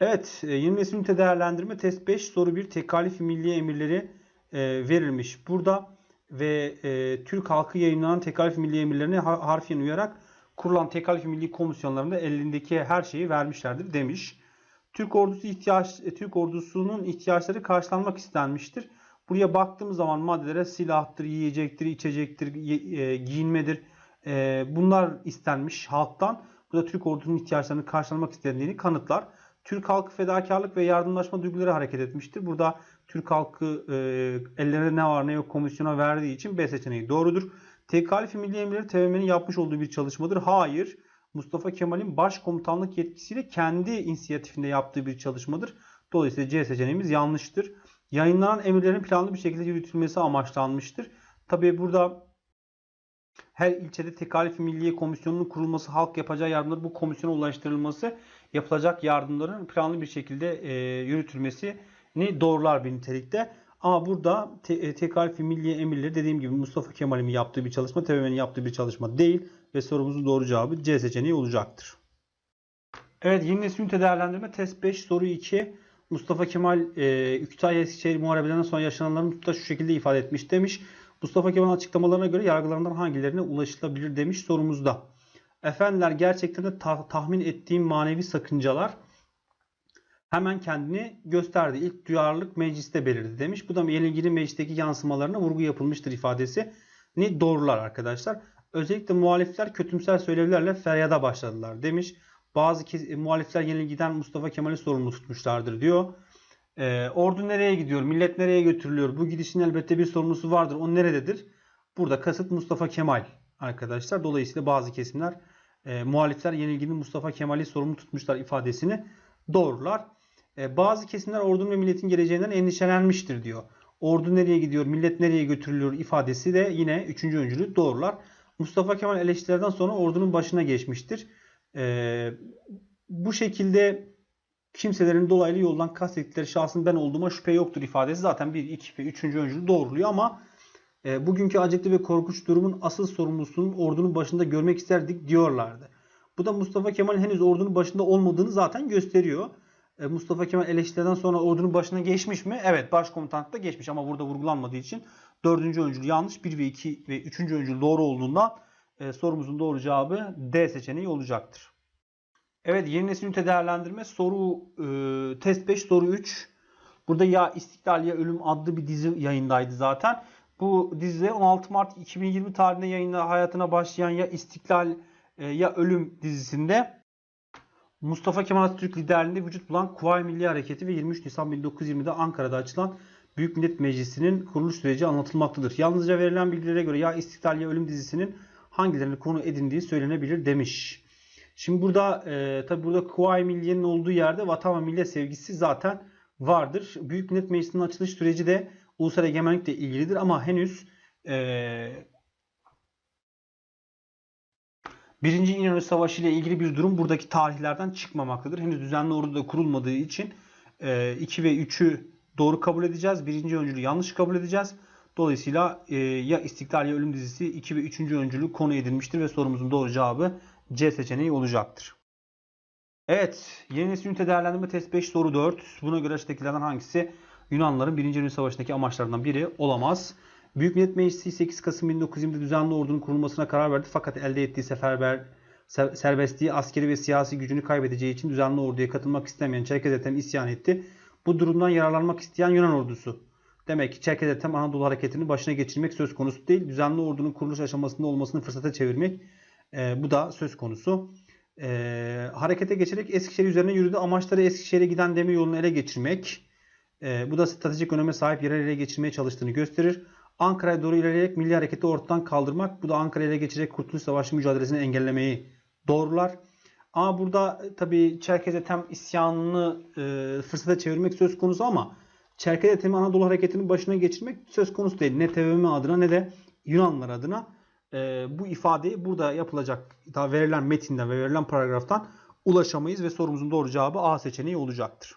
Evet, e, yeni nesil ünite değerlendirme test 5 soru 1 tekalif milli emirleri e, verilmiş. Burada ve e, Türk halkı yayınlanan tekalif milli emirlerine ha- harfiyen uyarak kurulan tekalif milli komisyonlarında elindeki her şeyi vermişlerdir demiş. Türk ordusu ihtiyaç e, Türk ordusunun ihtiyaçları karşılanmak istenmiştir. Buraya baktığımız zaman maddelere silahtır, yiyecektir, içecektir, e, giyinmedir. E, bunlar istenmiş halktan. Bu da Türk ordusunun ihtiyaçlarını karşılamak istendiğini kanıtlar. Türk halkı fedakarlık ve yardımlaşma duyguları hareket etmiştir. Burada Türk halkı e, ellerine ne var ne yok komisyona verdiği için B seçeneği doğrudur. Tekalifi Milli Emirleri TBMM'nin yapmış olduğu bir çalışmadır. Hayır. Mustafa Kemal'in başkomutanlık yetkisiyle kendi inisiyatifinde yaptığı bir çalışmadır. Dolayısıyla C seçeneğimiz yanlıştır. Yayınlanan emirlerin planlı bir şekilde yürütülmesi amaçlanmıştır. Tabii burada her ilçede tekalif milliye komisyonunun kurulması, halk yapacağı yardımlar bu komisyona ulaştırılması, yapılacak yardımların planlı bir şekilde e, yürütülmesini doğrular bir nitelikte. Ama burada te, e, tekalif milliye emirleri dediğim gibi Mustafa Kemal'in yaptığı bir çalışma, TBMM'nin yaptığı bir çalışma değil ve sorumuzun doğru cevabı C seçeneği olacaktır. Evet yeni nesil ünite değerlendirme test 5 soru 2. Mustafa Kemal e, Kütahya Eskişehir muharebelerinden sonra yaşananların tuta şu şekilde ifade etmiş demiş. Mustafa Kemal'in açıklamalarına göre yargılarından hangilerine ulaşılabilir demiş sorumuzda. Efendiler gerçekten de ta- tahmin ettiğim manevi sakıncalar hemen kendini gösterdi. İlk duyarlılık mecliste belirdi demiş. Bu da ilgili meclisteki yansımalarına vurgu yapılmıştır ifadesi ni doğrular arkadaşlar. Özellikle muhalifler kötümser söylevlerle feryada başladılar demiş. Bazı kez, e, muhalifler yenilgiden Mustafa Kemal'i sorumlu tutmuşlardır diyor. E, ordu nereye gidiyor? Millet nereye götürülüyor? Bu gidişin elbette bir sorumlusu vardır. O nerededir? Burada kasıt Mustafa Kemal arkadaşlar. Dolayısıyla bazı kesimler e, muhalifler yenilginin Mustafa Kemal'i sorumlu tutmuşlar ifadesini doğrular. E, bazı kesimler ordunun ve milletin geleceğinden endişelenmiştir diyor. Ordu nereye gidiyor, millet nereye götürülüyor ifadesi de yine üçüncü öncülü doğrular. Mustafa Kemal eleştirilerden sonra ordunun başına geçmiştir. E, bu şekilde kimselerin dolaylı yoldan kastettikleri şahsın ben olduğuma şüphe yoktur ifadesi zaten 1, 2 ve 3. öncülü doğruluyor ama e, bugünkü acıklı ve korkunç durumun asıl sorumlusunun ordunun başında görmek isterdik diyorlardı. Bu da Mustafa Kemal'in henüz ordunun başında olmadığını zaten gösteriyor. E, Mustafa Kemal eleştiriden sonra ordunun başına geçmiş mi? Evet başkomutanlıkta geçmiş ama burada vurgulanmadığı için 4. öncül yanlış 1 ve 2 ve 3. öncül doğru olduğundan e, sorumuzun doğru cevabı D seçeneği olacaktır. Evet yeni nesil ünite değerlendirme soru e, test 5 soru 3. Burada ya İstiklal ya Ölüm adlı bir dizi yayındaydı zaten. Bu dizide 16 Mart 2020 tarihinde yayında hayatına başlayan ya İstiklal e, ya Ölüm dizisinde Mustafa Kemal Atatürk liderliğinde vücut bulan Kuvayi Milli Hareketi ve 23 Nisan 1920'de Ankara'da açılan Büyük Millet Meclisi'nin kuruluş süreci anlatılmaktadır. Yalnızca verilen bilgilere göre ya İstiklal ya Ölüm dizisinin hangilerini konu edindiği söylenebilir demiş. Şimdi burada e, tabi burada Kuvayi Milliye'nin olduğu yerde vatan ve millet sevgisi zaten vardır. Büyük Millet Meclisi'nin açılış süreci de ulusal egemenlikle ilgilidir ama henüz e, Birinci İnönü Savaşı ile ilgili bir durum buradaki tarihlerden çıkmamaktadır. Henüz düzenli ordu da kurulmadığı için 2 ve 3'ü doğru kabul edeceğiz. Birinci öncülü yanlış kabul edeceğiz. Dolayısıyla e, ya İstiklal ya Ölüm dizisi 2 ve 3. öncülü konu edilmiştir ve sorumuzun doğru cevabı C seçeneği olacaktır. Evet, yeni nesil ünite değerlendirme test 5 soru 4. Buna göre aşağıdakilerden hangisi Yunanlıların 1. Dünya Savaşı'ndaki amaçlarından biri olamaz? Büyük Millet Meclisi 8 Kasım 1920'de düzenli ordunun kurulmasına karar verdi fakat elde ettiği seferber ser- serbestliği askeri ve siyasi gücünü kaybedeceği için düzenli orduya katılmak istemeyen Çerkez Ethem isyan etti. Bu durumdan yararlanmak isteyen Yunan ordusu. Demek ki Çerkez Ethem Anadolu hareketini başına geçirmek söz konusu değil. Düzenli ordunun kuruluş aşamasında olmasını fırsata çevirmek e, bu da söz konusu. E, harekete geçerek Eskişehir üzerine yürüdü. Amaçları Eskişehir'e giden demir yolunu ele geçirmek. E, bu da stratejik öneme sahip yerler ele geçirmeye çalıştığını gösterir. Ankara'ya doğru ilerleyerek milli hareketi ortadan kaldırmak. Bu da Ankara'ya ele geçirerek Kurtuluş Savaşı mücadelesini engellemeyi doğrular. Ama burada e, tabii Çerkez Ethem isyanını e, fırsata çevirmek söz konusu ama Çerkez Ethem'i Anadolu hareketinin başına geçirmek söz konusu değil. Ne TBMM adına ne de Yunanlılar adına e, bu ifadeyi burada yapılacak daha verilen metinden ve verilen paragraftan ulaşamayız ve sorumuzun doğru cevabı A seçeneği olacaktır.